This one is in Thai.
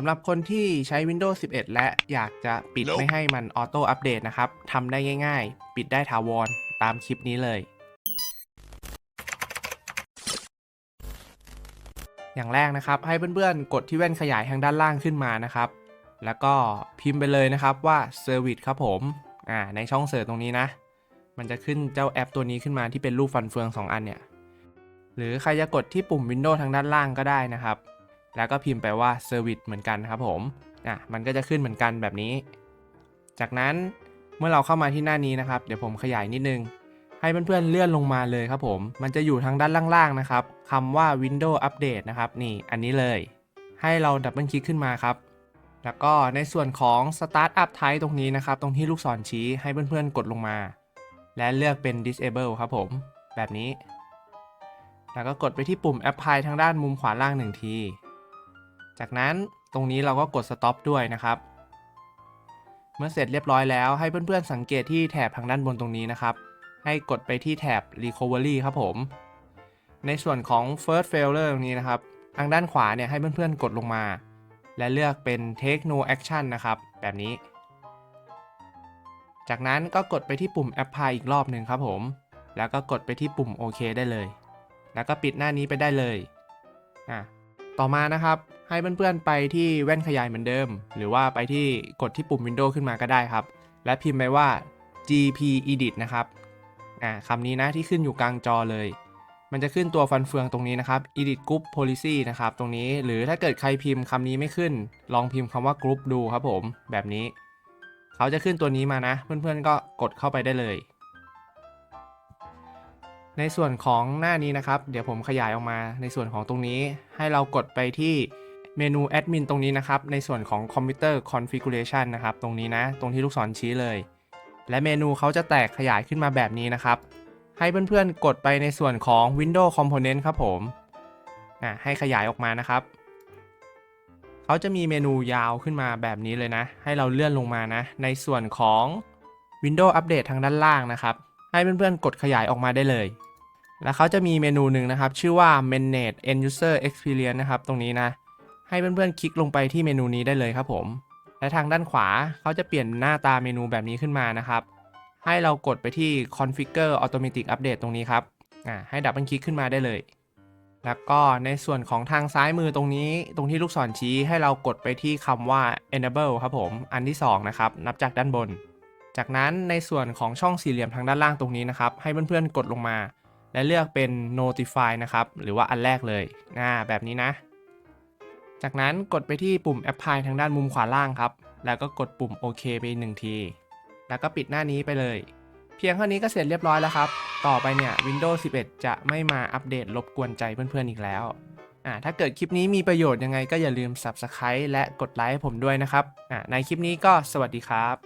สำหรับคนที่ใช้ Windows 11 และอยากจะปิด Nope ไม่ให้มันออโต้อัปเดตนะครับทำได้ง่าย ๆ ปิดได้ถาวรตามคลิปนี้เลย อย่างแรกนะครับให้เพื่อนๆ กดที่แว่นขยายทางด้านล่างขึ้นมานะครับ แล้วก็พิมพ์ไปเลยนะครับว่า Service ครับผมอ่าในช่องเสิร์ชตรงนี้นะ มันจะขึ้นเจ้าแอปตัวนี้ขึ้นมาที่เป็นรูปฟันเฟือง 2 อันเนี่ย หรือใครจะกดที่ปุ่ม Windows ทางด้านล่างก็ได้นะครับ แล้วก็พิมพ์ไปว่า Service เหมือนกันครับผมอะมันก็จะขึ้นเหมือนกันแบบนี้ จากนั้นเมื่อเราเข้ามาที่หน้านี้นะครับ เดี๋ยวผมขยายนิดนึง ให้เพื่อนๆเลื่อนลงมาเลยครับผม มันจะอยู่ทางด้านล่างๆนะครับคำว่า Windows Update นะครับนี่อันนี้เลย ให้เราดับเบิลคลิกขึ้นมาครับ แล้วก็ในส่วนของ Startup Type ตรงนี้นะครับ ตรงที่ลูกศรชี้ให้เพื่อนๆกดลงมา และเลือกเป็น Disable ครับผม แบบนี้ แล้วก็กดไปที่ปุ่ม Apply ทางด้านมุมขวาล่างหนึ่งที จากนั้นตรงนี้เราก็กด stop ด้วยนะครับ เมื่อเสร็จเรียบร้อยแล้วให้เพื่อนๆสังเกตที่แถบทางด้านบนตรงนี้นะครับ ให้กดไปที่แถบ recovery ครับผม ในส่วนของ first failure ตรงนี้นะครับ ทางด้านขวาเนี่ยให้เพื่อนๆกดลงมา และเลือกเป็น take no action นะครับ แบบนี้ จากนั้นก็กดไปที่ปุ่ม apply อีกรอบหนึ่งครับผม แล้วก็กดไปที่ปุ่มโอเคได้เลย แล้วก็ปิดหน้านี้ไปได้เลยอะต่อมานะครับ ให้เพื่อนๆไปที่แว่นขยายเหมือนเดิม หรือว่าไปที่กดที่ปุ่ม Windows ขึ้นมาก็ได้ครับ และพิมพ์ไปว่า GP Edit นะครับอ่าคำนี้นะที่ขึ้นอยู่กลางจอเลย มันจะขึ้นตัวฟันเฟืองตรงนี้นะครับ Edit Group Policy นะครับตรงนี้หรือถ้าเกิดใครพิมพ์คำนี้ไม่ขึ้น ลองพิมพ์คำว่า Group ดูครับผม แบบนี้ เขาจะขึ้นตัวนี้มานะ เพื่อนๆก็กดเข้าไปได้เลยในส่วนของหน้านี้นะครับ เดี๋ยวผมขยายออกมาในส่วนของตรงนี้ให้เรากดไปที่ เมนูแอดมินตรงนี้นะครับ ในส่วนของคอมพิวเตอร์คอนฟิกูเรชันนะครับ ตรงนี้นะ ตรงที่ลูกศรชี้เลย และเมนูเขาจะแตกขยายขึ้นมาแบบนี้นะครับ ให้เพื่อนๆ กดไปในส่วนของ Windows Component ครับผมอะให้ขยายออกมานะครับ เขาจะมีเมนูยาวขึ้นมาแบบนี้เลยนะ ให้เราเลื่อนลงมานะ ในส่วนของ Windows Update ทางด้านล่างนะครับ ให้เพื่อนๆ กดขยายออกมาได้เลยแล้วเขาจะมีเมนูหนึ่งนะครับ ชื่อว่า Manage End User Experience นะครับ ตรงนี้นะ ให้เพื่อนๆคลิกลงไปที่เมนูนี้ได้เลยครับผม และทางด้านขวาเขาจะเปลี่ยนหน้าตาเมนูแบบนี้ขึ้นมานะครับ ให้เรากดไปที่ Configure Automatic Update ตรงนี้ครับอ่าให้ดับเบิลคลิกขึ้นมาได้เลย แล้วก็ในส่วนของทางซ้ายมือตรงนี้ ตรงที่ลูกศรชี้ให้เรากดไปที่คำว่า Enable ครับผม อันที่ 2 นะครับ นับจากด้านบน จากนั้นในส่วนของช่องสี่เหลี่ยมทางด้านล่างตรงนี้นะครับ ให้เพื่อนๆกดลงมา และเลือกเป็น notify นะครับ หรือว่าอันแรกเลยอ่าแบบนี้นะ จากนั้นกดไปที่ปุ่ม apply ทางด้านมุมขวาล่างครับ แล้วก็กดปุ่มโอเคไปหนึ่งที แล้วก็ปิดหน้านี้ไปเลย เพียงเท่านี้ก็เสร็จเรียบร้อยแล้วครับ ต่อไปเนี่ย Windows 11 จะไม่มาอัปเดตรบกวนใจเพื่อนๆอีกแล้วอ่าถ้าเกิดคลิปนี้มีประโยชน์ยังไงก็อย่าลืม Subscribe และกดไลค์ให้ผมด้วยนะครับอ่าในคลิปนี้ก็สวัสดีครับ